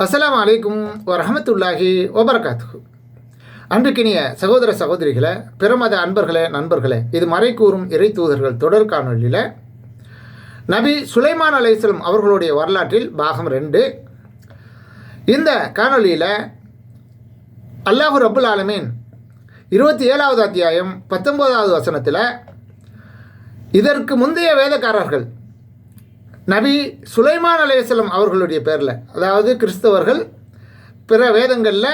அஸ்லாம் அலைக்கும் வரமத்துல்லாஹி ஒபர்காத்து அன்றுக்கினிய சகோதர சகோதரிகளை பிரமத அன்பர்களே நண்பர்களே இது மறை கூறும் இறை தூதர்கள் தொடர் காணொலியில் நபி சுலைமான் அலைசலம் அவர்களுடைய வரலாற்றில் பாகம் ரெண்டு. இந்த காணொலியில் அல்லாஹு ரபுல் ஆலமீன் இருபத்தி ஏழாவது அத்தியாயம் பத்தொன்பதாவது வசனத்தில் இதற்கு முந்தைய வேதக்காரர்கள் நபி சுலைமான் அலையசலம் அவர்களுடைய பேரில். அதாவது கிறிஸ்தவர்கள் பிற வேதங்களில்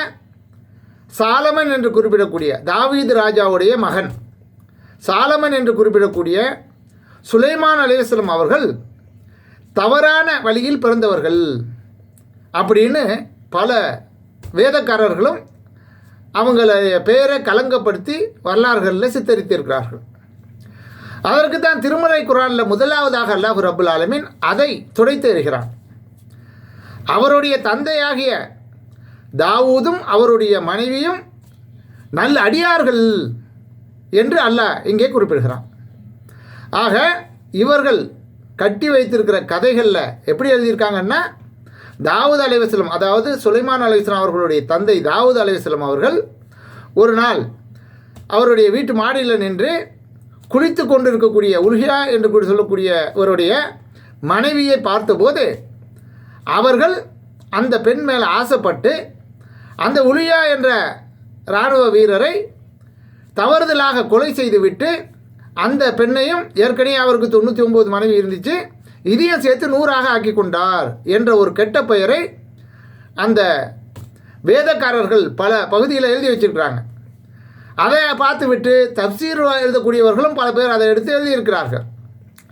சாலமன் என்று குறிப்பிடக்கூடிய தாவீது ராஜாவுடைய மகன். சாலமன் என்று குறிப்பிடக்கூடிய சுலைமான் அலையசலம் அவர்கள் தவறான வழியில் பிறந்தவர்கள் அப்படின்னு பல வேதக்காரர்களும் அவங்களுடைய பெயரை கலங்கப்படுத்தி வரலாறுகளில் சித்தரித்திருக்கிறார்கள். அதற்கு தான் திருமலை குரானில் முதலாவதாக அல்லாஹு ரபுல் ஆலமின் அதை துடைத்து வருகிறான் அவருடைய தந்தையாகிய தாவூதும் அவருடைய மனைவியும் நல்ல அடியார்கள் என்று அல்லாஹ் இங்கே குறிப்பிடுகிறான். ஆக இவர்கள் கட்டி வைத்திருக்கிற கதைகளில் எப்படி எழுதியிருக்காங்கன்னா தாவூத் அலைவாஸ்லம் அதாவது சுலைமான் அலைவசலம் அவர்களுடைய தந்தை தாவூத் அலைவாஸ்லம் அவர்கள் ஒரு நாள் அவருடைய வீட்டு மாடியில் நின்று குளித்து கொண்டிருக்கக்கூடிய உல்ஹியா என்று கூட சொல்லக்கூடிய இவருடைய மனைவியை பார்த்தபோது அவர்கள் அந்த பெண் மேலே ஆசைப்பட்டு அந்த உலியா என்ற இராணுவ வீரரை தவறுதலாக கொலை செய்துவிட்டு அந்த பெண்ணையும் ஏற்கனவே அவருக்கு தொண்ணூற்றி ஒம்பது மனைவி இருந்துச்சு இதையும் சேர்த்து நூறாக ஆக்கி கொண்டார் என்ற ஒரு கெட்ட பெயரை அந்த வேதக்காரர்கள் பல பகுதியில் எழுதி வச்சிருக்கிறாங்க. அதை பார்த்துவிட்டு தப்சீர் எழுதக்கூடியவர்களும் பல பேர் அதை எடுத்து எழுதியிருக்கிறார்கள்.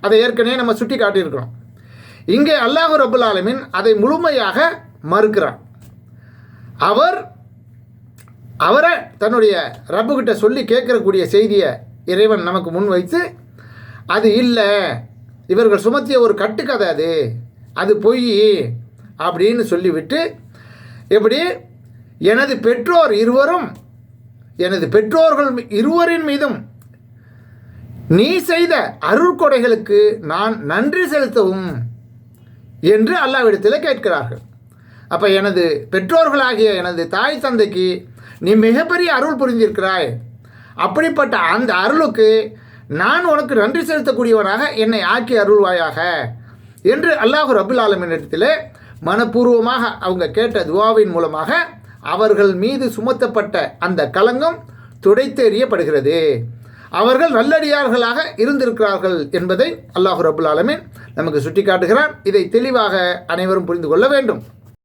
அதை ஏற்கனவே நம்ம சுட்டி காட்டியிருக்கிறோம். இங்கே அல்லாஹு ரபுல் ஆலமின் அதை முழுமையாக மறுக்கிறார். அவர் அவரை தன்னுடைய ரப்புக்கிட்ட சொல்லி கேட்கக்கூடிய செய்தியை இறைவன் நமக்கு முன் வைத்து அது இல்லை இவர்கள் சுமத்திய ஒரு கட்டுக்கதை அது அது பொய் அப்படின்னு சொல்லிவிட்டு எப்படி? எனது பெற்றோர் இருவரும் எனது பெற்றோர்கள் இருவரின் மீதும் நீ செய்த அருள்கொடைகளுக்கு நான் நன்றி செலுத்தவும் என்று அல்லாவிடத்தில் கேட்கிறார்கள். அப்போ எனது பெற்றோர்களாகிய எனது தாய் தந்தைக்கு நீ மிகப்பெரிய அருள் புரிந்திருக்கிறாய். அப்படிப்பட்ட அந்த அருளுக்கு நான் உனக்கு நன்றி செலுத்தக்கூடியவனாக என்னை ஆக்கி அருள்வாயாக என்று அல்லாஹு ரபுல் ஆலமினிடத்தில் மனப்பூர்வமாக அவங்க கேட்ட துவாவின் மூலமாக அவர்கள் மீது சுமத்தப்பட்ட அந்த களங்கம் துடைத்தெறியப்படுகிறது அவர்கள் நல்லடியார்களாக இருந்திருக்கிறார்கள் என்பதை அல்லாஹு ரபுல் ஆலமின் நமக்கு சுட்டிக்காட்டுகிறான். இதை தெளிவாக அனைவரும் புரிந்து கொள்ள வேண்டும்.